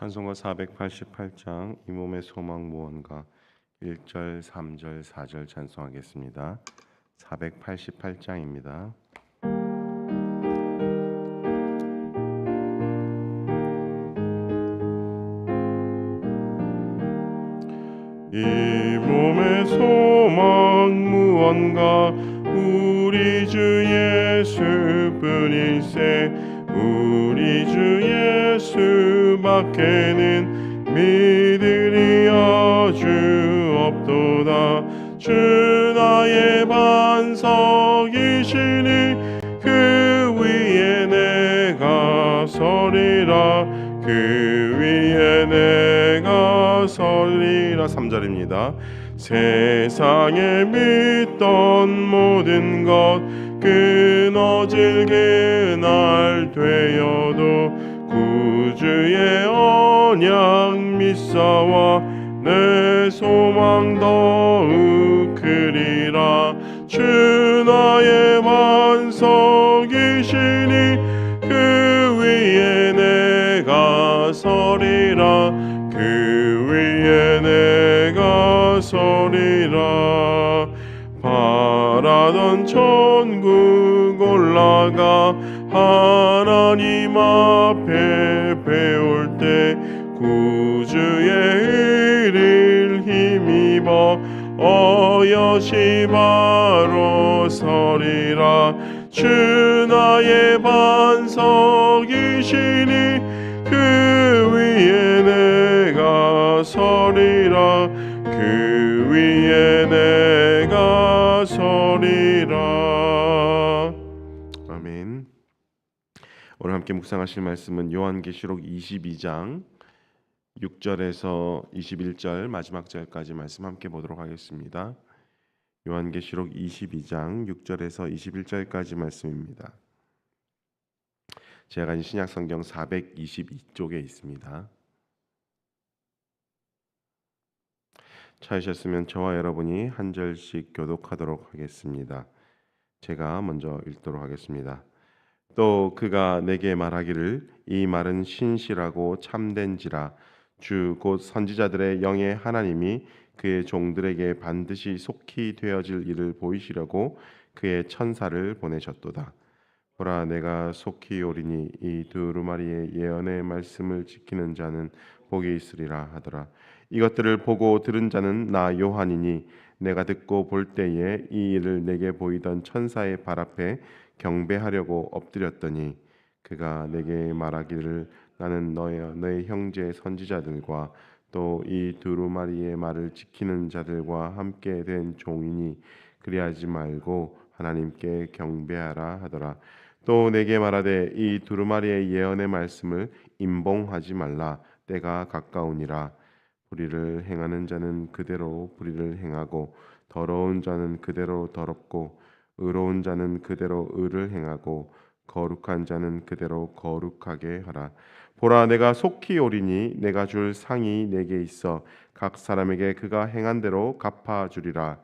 찬송가 488장 이 몸의 소망 무언가 1절, 3절, 4절 찬송하겠습니다. 488장입니다. 이 몸의 소망 무언가 우리 주 예수뿐일세 밖에는 믿으리 아주 없도다. 주 나의 반석이시니 그 위에 내가 서리라. 그 위에 내가 설리라. 3절입니다. 세상에 믿던 모든 것 끊어질 그날 되어도 구주의 언약 믿사와 내 소망 더욱 크리라. 주 나의 반석이시니 그 위에 내가 서리라. 그 위에 내가 서리라. 바라던 천국 올라가 하나님 앞에 배울 때 구주의 의를 힘입어 어여시 바로 서리라. 주 나의 반석이시니 그 위에 내가 서리라 오늘 함께 묵상하실 말씀은 요한계시록 22장 6절에서 21절 마지막 절까지 말씀 함께 보도록 하겠습니다. 요한계시록 22장 6절에서 21절까지 말씀입니다. 제가 가진 신약 성경 422쪽에 있습니다. 찾으셨으면 저와 여러분이 한 절씩 교독하도록 하겠습니다. 제가 먼저 읽도록 하겠습니다. 또 그가 내게 말하기를 이 말은 신실하고 참된지라 주 곧 선지자들의 영의 하나님이 그의 종들에게 반드시 속히 되어질 일을 보이시려고 그의 천사를 보내셨도다. 보라 내가 속히 오리니 이 두루마리의 예언의 말씀을 지키는 자는 복이 있으리라 하더라. 이것들을 보고 들은 자는 나 요한이니 내가 듣고 볼 때에 이 일을 내게 보이던 천사의 발 앞에 경배하려고 엎드렸더니 그가 내게 말하기를 나는 너의 너의 형제 선지자들과 또 이 두루마리의 말을 지키는 자들과 함께 된 종이니 그리하지 말고 하나님께 경배하라 하더라. 또 내게 말하되 이 두루마리의 예언의 말씀을 임봉하지 말라 때가 가까우니라. 불의를 행하는 자는 그대로 불의를 행하고 더러운 자는 그대로 더럽고 의로운 자는 그대로 의를 행하고 거룩한 자는 그대로 거룩하게 하라. 보라 내가 속히 오리니 내가 줄 상이 내게 있어 각 사람에게 그가 행한 대로 갚아 주리라.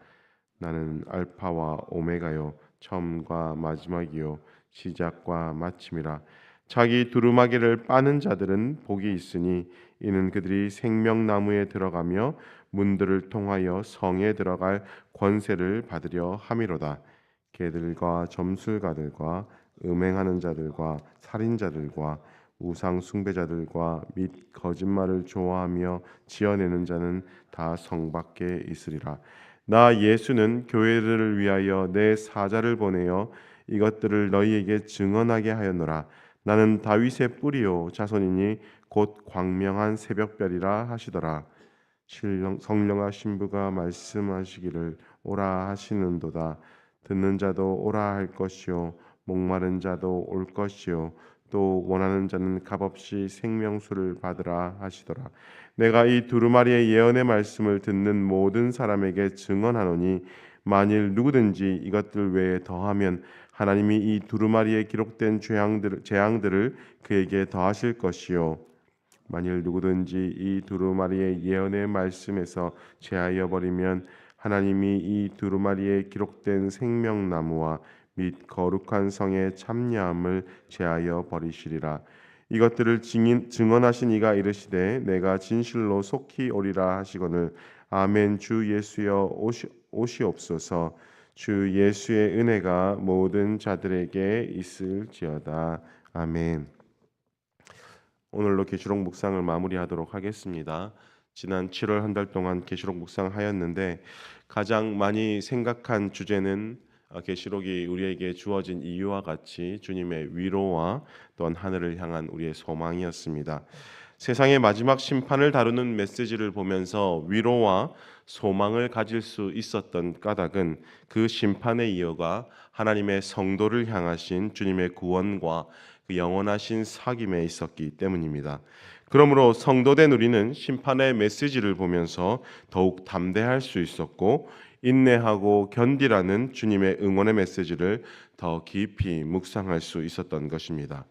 나는 알파와 오메가요 처음과 마지막이요 시작과 마침이라. 자기 두루마기를 빠는 자들은 복이 있으니 이는 그들이 생명나무에 들어가며 문들을 통하여 성에 들어갈 권세를 받으려 함이로다. 개들과 점술가들과 음행하는 자들과 살인자들과 우상 숭배자들과 및 거짓말을 좋아하며 지어내는 자는 다 성 밖에 있으리라. 나 예수는 교회를 위하여 내 사자를 보내어 이것들을 너희에게 증언하게 하였노라. 나는 다윗의 뿌리요 자손이니 곧 광명한 새벽별이라 하시더라. 성령아 신부가 말씀하시기를 오라 하시는도다. 듣는 자도 오라 할 것이요 목마른 자도 올 것이요 또 원하는 자는 값없이 생명수를 받으라 하시더라. 내가 이 두루마리의 예언의 말씀을 듣는 모든 사람에게 증언하노니 만일 누구든지 이것들 외에 더하면 하나님이 이 두루마리에 기록된 죄악들, 재앙들을 그에게 더하실 것이요 만일 누구든지 이 두루마리의 예언의 말씀에서 제하여 버리면 하나님이 이 두루마리에 기록된 생명나무와 및 거룩한 성의 참여함을 제하여 버리시리라. 이것들을 증인, 증언하신 이가 이르시되 내가 진실로 속히 오리라 하시거늘 아멘 주 예수여 오시, 오시옵소서 주 예수의 은혜가 모든 자들에게 있을지어다 아멘 오늘로 계시록 묵상을 마무리하도록 하겠습니다. 지난 7월 한 달 동안 계시록 묵상하였는데 가장 많이 생각한 주제는 어, 계시록이 우리에게 주어진 이유와 같이 주님의 위로와 또한 하늘을 향한 우리의 소망이었습니다. 세상의 마지막 심판을 다루는 메시지를 보면서 위로와 소망을 가질 수 있었던 까닭은 그 심판의 이유가 하나님의 성도를 향하신 주님의 구원과 그 영원하신 사귐에 있었기 때문입니다. 그러므로 성도된 우리는 심판의 메시지를 보면서 더욱 담대할 수 있었고 인내하고 견디라는 주님의 응원의 메시지를 더 깊이 묵상할 수 있었던 것입니다.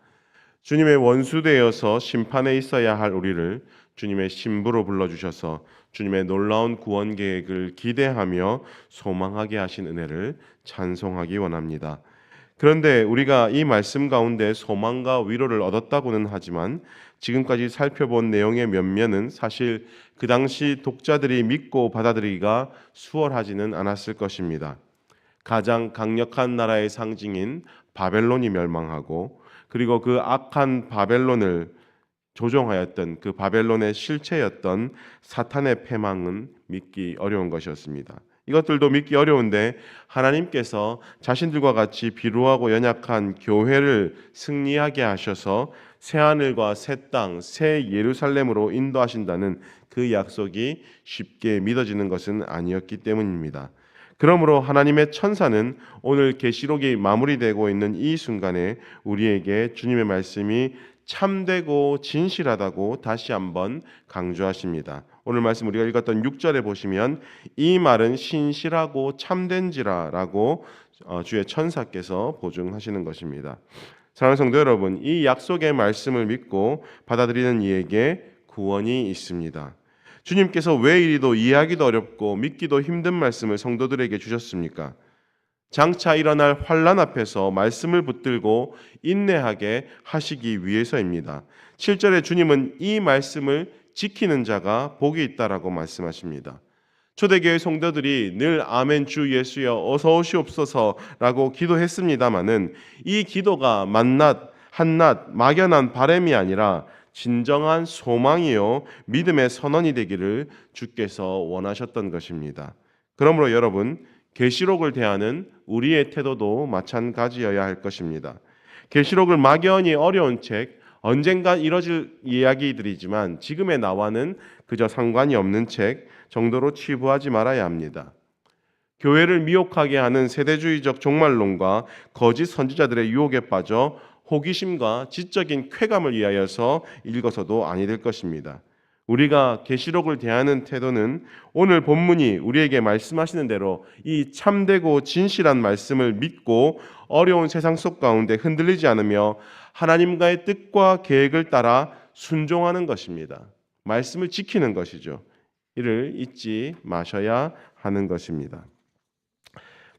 주님의 원수되어서 심판에 있어야 할 우리를 주님의 신부로 불러주셔서 주님의 놀라운 구원 계획을 기대하며 소망하게 하신 은혜를 찬송하기 원합니다. 그런데 우리가 이 말씀 가운데 소망과 위로를 얻었다고는 하지만 지금까지 살펴본 내용의 몇몇은 사실 그 당시 독자들이 믿고 받아들이기가 수월하지는 않았을 것입니다. 가장 강력한 나라의 상징인 바벨론이 멸망하고 그리고 그 악한 바벨론을 조종하였던 그 바벨론의 실체였던 사탄의 패망은 믿기 어려운 것이었습니다. 이것들도 믿기 어려운데 하나님께서 자신들과 같이 비루하고 연약한 교회를 승리하게 하셔서 새 하늘과 새 땅, 새 예루살렘으로 인도하신다는 그 약속이 쉽게 믿어지는 것은 아니었기 때문입니다. 그러므로 하나님의 천사는 오늘 계시록이 마무리되고 있는 이 순간에 우리에게 주님의 말씀이 참되고 진실하다고 다시 한번 강조하십니다. 오늘 말씀 우리가 읽었던 6절에 보시면 이 말은 신실하고 참된지라라고 어, 주의 천사께서 보증하시는 것입니다. 사랑하는 성도 여러분, 이 약속의 말씀을 믿고 받아들이는 이에게 구원이 있습니다. 주님께서 왜 이리도 이해하기도 어렵고 믿기도 힘든 말씀을 성도들에게 주셨습니까? 장차 일어날 환란 앞에서 말씀을 붙들고 인내하게 하시기 위해서입니다. 7절에 주님은 이 말씀을 지키는 자가 복이 있다라고 말씀하십니다. 초대교회 성도들이 늘 아멘 주 예수여 어서 오시옵소서라고 기도했습니다마는 이 기도가 만낮 한낮 막연한 바램이 아니라 진정한 소망이요 믿음의 선언이 되기를 주께서 원하셨던 것입니다. 그러므로 여러분 계시록을 대하는 우리의 태도도 마찬가지여야 할 것입니다. 계시록을 막연히 어려운 책 언젠가 이뤄질 이야기들이지만 지금의 나와는 그저 상관이 없는 책 정도로 치부하지 말아야 합니다. 교회를 미혹하게 하는 세대주의적 종말론과 거짓 선지자들의 유혹에 빠져 호기심과 지적인 쾌감을 위하여서 읽어서도 아니 될 것입니다. 우리가 계시록을 대하는 태도는 오늘 본문이 우리에게 말씀하시는 대로 이 참되고 진실한 말씀을 믿고 어려운 세상 속 가운데 흔들리지 않으며 하나님과의 뜻과 계획을 따라 순종하는 것입니다. 말씀을 지키는 것이죠. 이를 잊지 마셔야 하는 것입니다.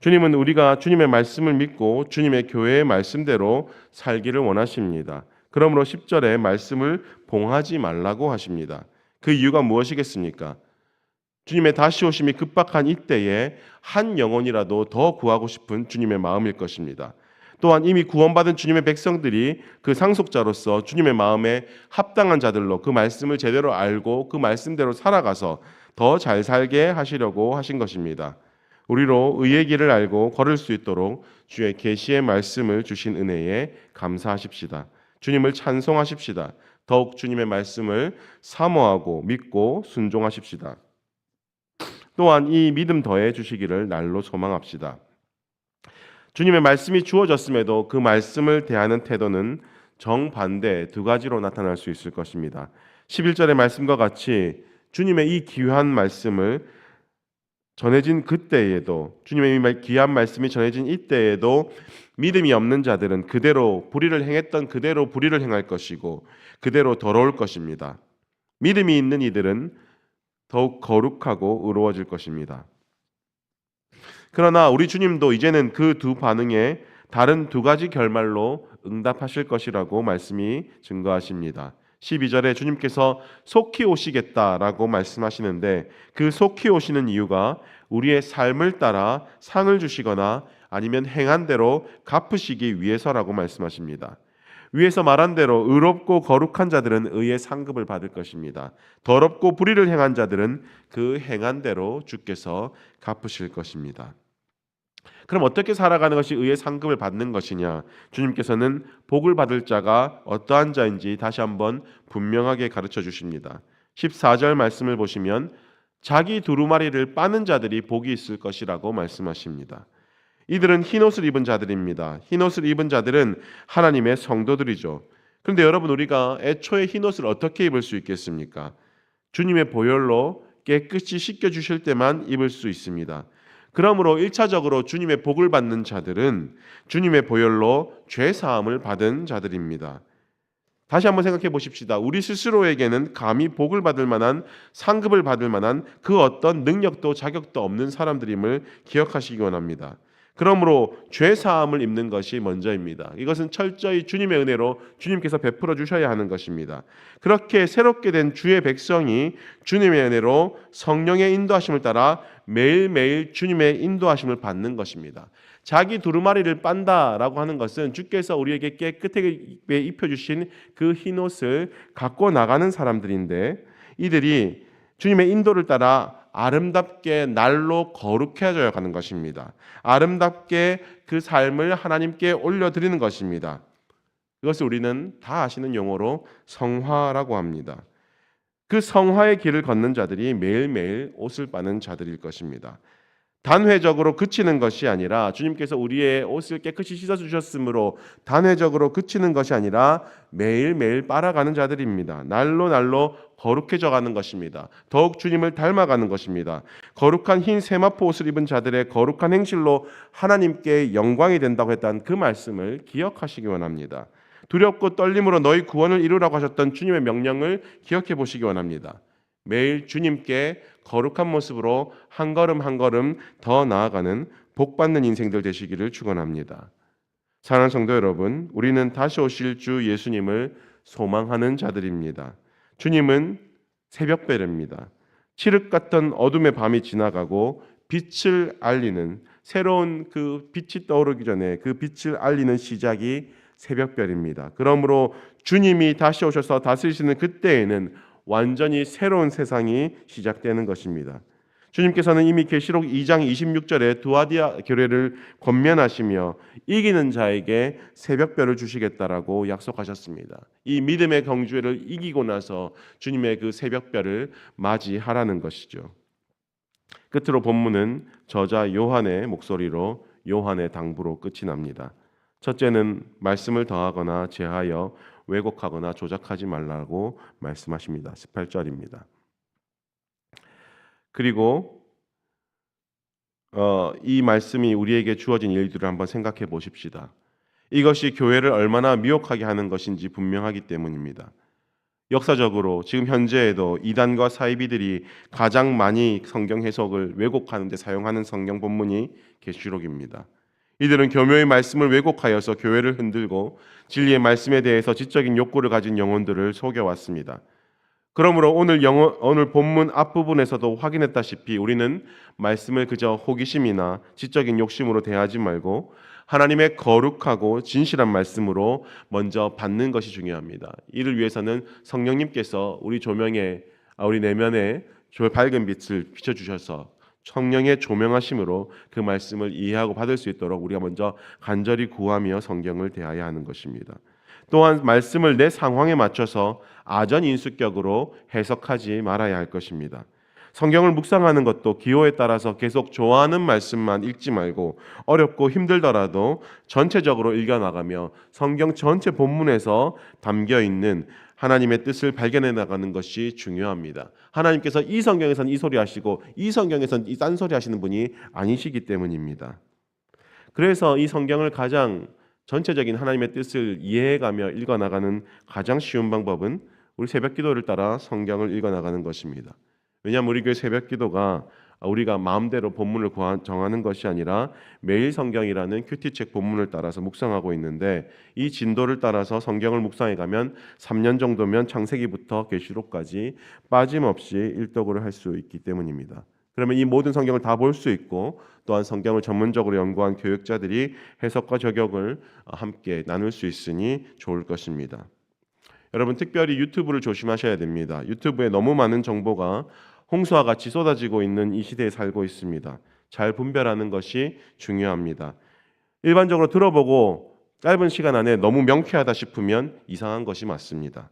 주님은 우리가 주님의 말씀을 믿고 주님의 교회의 말씀대로 살기를 원하십니다. 그러므로 10절에 말씀을 봉하지 말라고 하십니다. 그 이유가 무엇이겠습니까? 주님의 다시 오심이 급박한 이때에 한 영혼이라도 더 구하고 싶은 주님의 마음일 것입니다. 또한 이미 구원받은 주님의 백성들이 그 상속자로서 주님의 마음에 합당한 자들로 그 말씀을 제대로 알고 그 말씀대로 살아가서 더 잘 살게 하시려고 하신 것입니다. 우리로 의의 길을 알고 걸을 수 있도록 주의 계시의 말씀을 주신 은혜에 감사하십시다. 주님을 찬송하십시다. 더욱 주님의 말씀을 사모하고 믿고 순종하십시다. 또한 이 믿음 더해 주시기를 날로 소망합시다. 주님의 말씀이 주어졌음에도 그 말씀을 대하는 태도는 정반대 두 가지로 나타날 수 있을 것입니다. 11절의 말씀과 같이 주님의 이 귀한 말씀을 전해진 그때에도 주님의 귀한 말씀이 전해진 이때에도 믿음이 없는 자들은 그대로 불의를 행했던 그대로 불의를 행할 것이고 그대로 더러울 것입니다. 믿음이 있는 이들은 더욱 거룩하고 의로워질 것입니다. 그러나 우리 주님도 이제는 그 두 반응에 다른 두 가지 결말로 응답하실 것이라고 말씀이 증거하십니다. 12절에 주님께서 속히 오시겠다라고 말씀하시는데 그 속히 오시는 이유가 우리의 삶을 따라 상을 주시거나 아니면 행한 대로 갚으시기 위해서라고 말씀하십니다. 위에서 말한 대로 의롭고 거룩한 자들은 의의 상급을 받을 것입니다. 더럽고 불의를 행한 자들은 그 행한 대로 주께서 갚으실 것입니다. 그럼 어떻게 살아가는 것이 의의 상급을 받는 것이냐? 주님께서는 복을 받을 자가 어떠한 자인지 다시 한번 분명하게 가르쳐 주십니다. 14절 말씀을 보시면 자기 두루마리를 빠는 자들이 복이 있을 것이라고 말씀하십니다. 이들은 흰옷을 입은 자들입니다. 흰옷을 입은 자들은 하나님의 성도들이죠. 그런데 여러분 우리가 애초에 흰옷을 어떻게 입을 수 있겠습니까? 주님의 보혈로 깨끗이 씻겨 주실 때만 입을 수 있습니다. 그러므로 1차적으로 주님의 복을 받는 자들은 주님의 보혈로 죄 사함을 받은 자들입니다. 다시 한번 생각해 보십시다. 우리 스스로에게는 감히 복을 받을 만한 상급을 받을 만한 그 어떤 능력도 자격도 없는 사람들임을 기억하시기 원합니다. 그러므로 죄 사함을 입는 것이 먼저입니다. 이것은 철저히 주님의 은혜로 주님께서 베풀어 주셔야 하는 것입니다. 그렇게 새롭게 된 주의 백성이 주님의 은혜로 성령의 인도하심을 따라 매일매일 주님의 인도하심을 받는 것입니다. 자기 두루마리를 빤다라고 하는 것은 주께서 우리에게 깨끗하게 입혀 주신 그 흰옷을 갖고 나가는 사람들인데 이들이 주님의 인도를 따라 아름답게 날로 거룩해져 가는 것입니다. 아름답게 그 삶을 하나님께 올려드리는 것입니다. 이것을 우리는 다 아시는 용어로 성화라고 합니다. 그 성화의 길을 걷는 자들이 매일매일 옷을 빠는 자들일 것입니다. 단회적으로 그치는 것이 아니라 주님께서 우리의 옷을 깨끗이 씻어 주셨으므로 단회적으로 그치는 것이 아니라 매일매일 빨아가는 자들입니다. 날로 날로 거룩해져 가는 것입니다. 더욱 주님을 닮아가는 것입니다. 거룩한 흰 세마포 옷을 입은 자들의 거룩한 행실로 하나님께 영광이 된다고 했던 그 말씀을 기억하시기 원합니다. 두렵고 떨림으로 너희 구원을 이루라고 하셨던 주님의 명령을 기억해 보시기 원합니다. 매일 주님께 거룩한 모습으로 한 걸음 한 걸음 더 나아가는 복 받는 인생들 되시기를 축원합니다. 사랑하는 성도 여러분, 우리는 다시 오실 주 예수님을 소망하는 자들입니다. 주님은 새벽별입니다. 칠흑 같던 어둠의 밤이 지나가고 빛을 알리는 새로운 그 빛이 떠오르기 전에 그 빛을 알리는 시작이 새벽별입니다. 그러므로 주님이 다시 오셔서 다스리시는 그때에는 완전히 새로운 세상이 시작되는 것입니다. 주님께서는 이미 계시록 2장 26절에 두아디아 교회를 권면하시며 이기는 자에게 새벽별을 주시겠다라고 약속하셨습니다. 이 믿음의 경주회를 이기고 나서 주님의 그 새벽별을 맞이하라는 것이죠. 끝으로 본문은 저자 요한의 목소리로 요한의 당부로 끝이 납니다. 첫째는 말씀을 더하거나 제하여 왜곡하거나 조작하지 말라고 말씀하십니다. 18절입니다. 그리고 어, 이 말씀이 우리에게 주어진 일들을 한번 생각해 보십시다. 이것이 교회를 얼마나 미혹하게 하는 것인지 분명하기 때문입니다. 역사적으로 지금 현재에도 이단과 사이비들이 가장 많이 성경 해석을 왜곡하는 데 사용하는 성경 본문이 계시록입니다. 이들은 교묘의 말씀을 왜곡하여서 교회를 흔들고 진리의 말씀에 대해서 지적인 욕구를 가진 영혼들을 속여왔습니다. 그러므로 오늘 영어, 오늘 본문 앞부분에서도 확인했다시피 우리는 말씀을 그저 호기심이나 지적인 욕심으로 대하지 말고 하나님의 거룩하고 진실한 말씀으로 먼저 받는 것이 중요합니다. 이를 위해서는 성령님께서 우리 조명에 아, 우리 내면에 밝은 빛을 비춰 주셔서 성령의 조명하심으로 그 말씀을 이해하고 받을 수 있도록 우리가 먼저 간절히 구하며 성경을 대해야 하는 것입니다. 또한 말씀을 내 상황에 맞춰서 아전인수격으로 해석하지 말아야 할 것입니다. 성경을 묵상하는 것도 기호에 따라서 계속 좋아하는 말씀만 읽지 말고 어렵고 힘들더라도 전체적으로 읽어 나가며 성경 전체 본문에서 담겨 있는 하나님의 뜻을 발견해 나가는 것이 중요합니다. 하나님께서 이 성경에서는 이 소리 하시고 이 성경에서는 이딴 소리 하시는 분이 아니시기 때문입니다. 그래서 이 성경을 가장 전체적인 하나님의 뜻을 이해해가며 읽어 나가는 가장 쉬운 방법은 우리 새벽 기도를 따라 성경을 읽어 나가는 것입니다. 왜냐하면 우리 교회 새벽 기도가 우리가 마음대로 본문을 정하는 것이 아니라 매일 성경이라는 큐티책 본문을 따라서 묵상하고 있는데 이 진도를 따라서 성경을 묵상해 가면 3년 정도면 창세기부터 계시록까지 빠짐없이 일독을 할 수 있기 때문입니다. 그러면 이 모든 성경을 다 볼 수 있고 또한 성경을 전문적으로 연구한 교육자들이 해석과 저격을 함께 나눌 수 있으니 좋을 것입니다. 여러분 특별히 유튜브를 조심하셔야 됩니다. 유튜브에 너무 많은 정보가 홍수와 같이 쏟아지고 있는 이 시대에 살고 있습니다. 잘 분별하는 것이 중요합니다. 일반적으로 들어보고 짧은 시간 안에 너무 명쾌하다 싶으면 이상한 것이 맞습니다.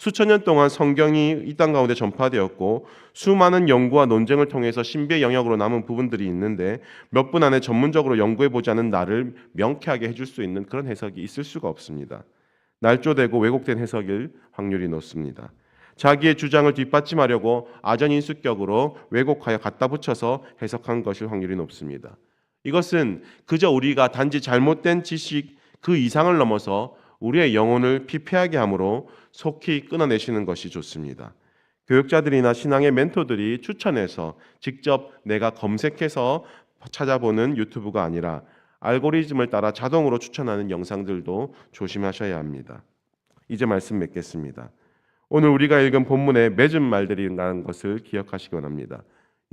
수천 년 동안 성경이 이 땅 가운데 전파되었고 수많은 연구와 논쟁을 통해서 신비의 영역으로 남은 부분들이 있는데 몇 분 안에 전문적으로 연구해 보지 않은 나를 명쾌하게 해줄 수 있는 그런 해석이 있을 수가 없습니다. 날조되고 왜곡된 해석일 확률이 높습니다. 자기의 주장을 뒷받침하려고 아전인수격으로 왜곡하여 갖다 붙여서 해석한 것일 확률이 높습니다. 이것은 그저 우리가 단지 잘못된 지식 그 이상을 넘어서 우리의 영혼을 피폐하게 함으로 속히 끊어내시는 것이 좋습니다. 교육자들이나 신앙의 멘토들이 추천해서 직접 내가 검색해서 찾아보는 유튜브가 아니라 알고리즘을 따라 자동으로 추천하는 영상들도 조심하셔야 합니다. 이제 말씀 맺겠습니다. 오늘 우리가 읽은 본문의 맺은 말들이라는 것을 기억하시기 원합니다.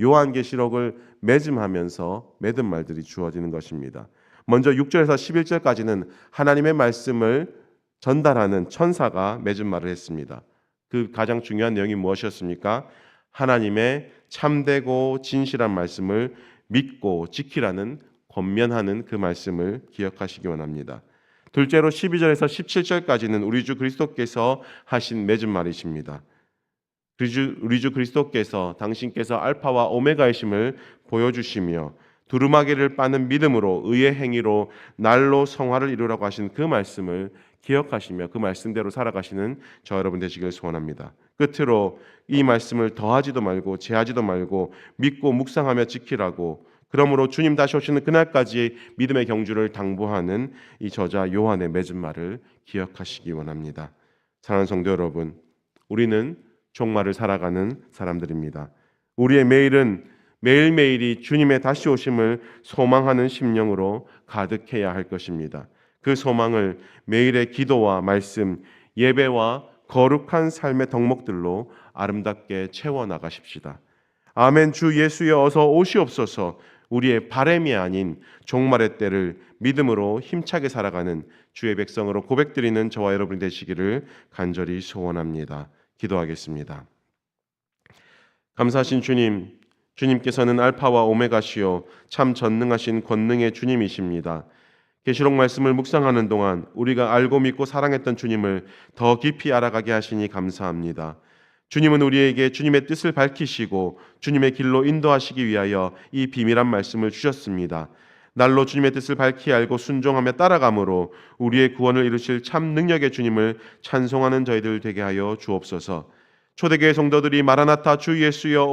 요한계시록을 맺음하면서 맺은 말들이 주어지는 것입니다. 먼저 6절에서 11절까지는 하나님의 말씀을 전달하는 천사가 맺은 말을 했습니다. 그 가장 중요한 내용이 무엇이었습니까? 하나님의 참되고 진실한 말씀을 믿고 지키라는 권면하는 그 말씀을 기억하시기 원합니다. 둘째로 12절에서 17절까지는 우리 주 그리스도께서 하신 맺은 말이십니다. 우리 주, 우리 주 그리스도께서 당신께서 알파와 오메가이심을 보여주시며 두루마기를 빠는 믿음으로 의의 행위로 날로 성화를 이루라고 하신 그 말씀을 기억하시며 그 말씀대로 살아가시는 저 여러분 되시길 소원합니다. 끝으로 이 말씀을 더하지도 말고 제하지도 말고 믿고 묵상하며 지키라고 그러므로 주님 다시 오시는 그날까지 믿음의 경주를 당부하는 이 저자 요한의 맺은 말을 기억하시기 원합니다. 사랑하는 성도 여러분, 우리는 종말을 살아가는 사람들입니다. 우리의 매일은 매일매일이 주님의 다시 오심을 소망하는 심령으로 가득해야 할 것입니다. 그 소망을 매일의 기도와 말씀, 예배와 거룩한 삶의 덕목들로 아름답게 채워 나가십시다. 아멘 주 예수여 어서 오시옵소서 우리의 바램이 아닌 종말의 때를 믿음으로 힘차게 살아가는 주의 백성으로 고백드리는 저와 여러분 되시기를 간절히 소원합니다. 기도하겠습니다. 감사하신 주님, 주님께서는 알파와 오메가시요 참 전능하신 권능의 주님이십니다. 계시록 말씀을 묵상하는 동안 우리가 알고 믿고 사랑했던 주님을 더 깊이 알아가게 하시니 감사합니다. 주님은 우리에게 주님의 뜻을 밝히시고 주님의 길로 인도하시기 위하여 이 비밀한 말씀을 주셨습니다. 날로 주님의 뜻을 밝히 알고 순종하며 따라감으로 우리의 구원을 이루실 참 능력의 주님을 찬송하는 저희들 되게 하여 주옵소서. 초대교회 성도들이 마라나타 주 예수여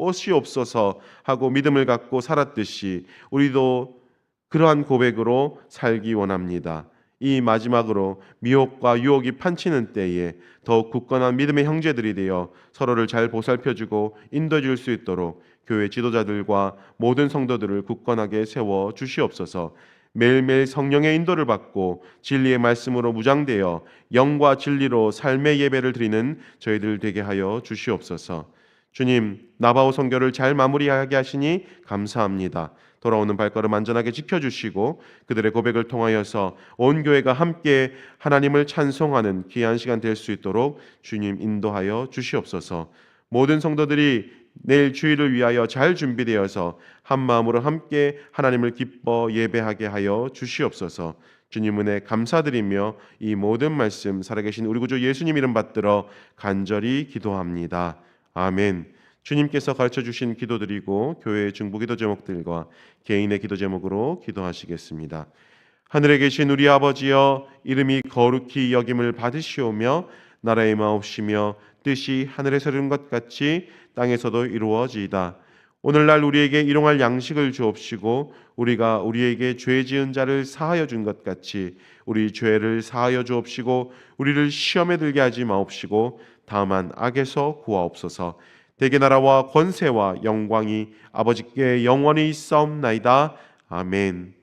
오시옵소서 하고 믿음을 갖고 살았듯이 우리도 그러한 고백으로 살기 원합니다. 이 마지막으로 미혹과 유혹이 판치는 때에 더욱 굳건한 믿음의 형제들이 되어 서로를 잘 보살펴주고 인도해 줄 수 있도록 교회 지도자들과 모든 성도들을 굳건하게 세워 주시옵소서. 매일매일 성령의 인도를 받고 진리의 말씀으로 무장되어 영과 진리로 삶의 예배를 드리는 저희들 되게 하여 주시옵소서. 주님, 나바오 선교를 잘 마무리하게 하시니 감사합니다. 돌아오는 발걸음 안전하게 지켜주시고 그들의 고백을 통하여서 온 교회가 함께 하나님을 찬송하는 귀한 시간 될 수 있도록 주님 인도하여 주시옵소서. 모든 성도들이 내일 주일을 위하여 잘 준비되어서 한 마음으로 함께 하나님을 기뻐 예배하게 하여 주시옵소서. 주님 은혜 감사드리며 이 모든 말씀 살아계신 우리 구주 예수님 이름 받들어 간절히 기도합니다. 아멘. 주님께서 가르쳐 주신 기도드리고 교회의 중보기도 제목들과 개인의 기도 제목으로 기도하시겠습니다. 하늘에 계신 우리 아버지여 이름이 거룩히 여김을 받으시오며 나라의 마옵시며 뜻이 하늘에서 이룬 것 같이 땅에서도 이루어지이다. 오늘날 우리에게 일용할 양식을 주옵시고 우리가 우리에게 죄 지은 자를 사하여 준 것 같이 우리 죄를 사하여 주옵시고 우리를 시험에 들게 하지 마옵시고 다만 악에서 구하옵소서. 대개 나라와 권세와 영광이 아버지께 영원히 있사옵나이다. 아멘.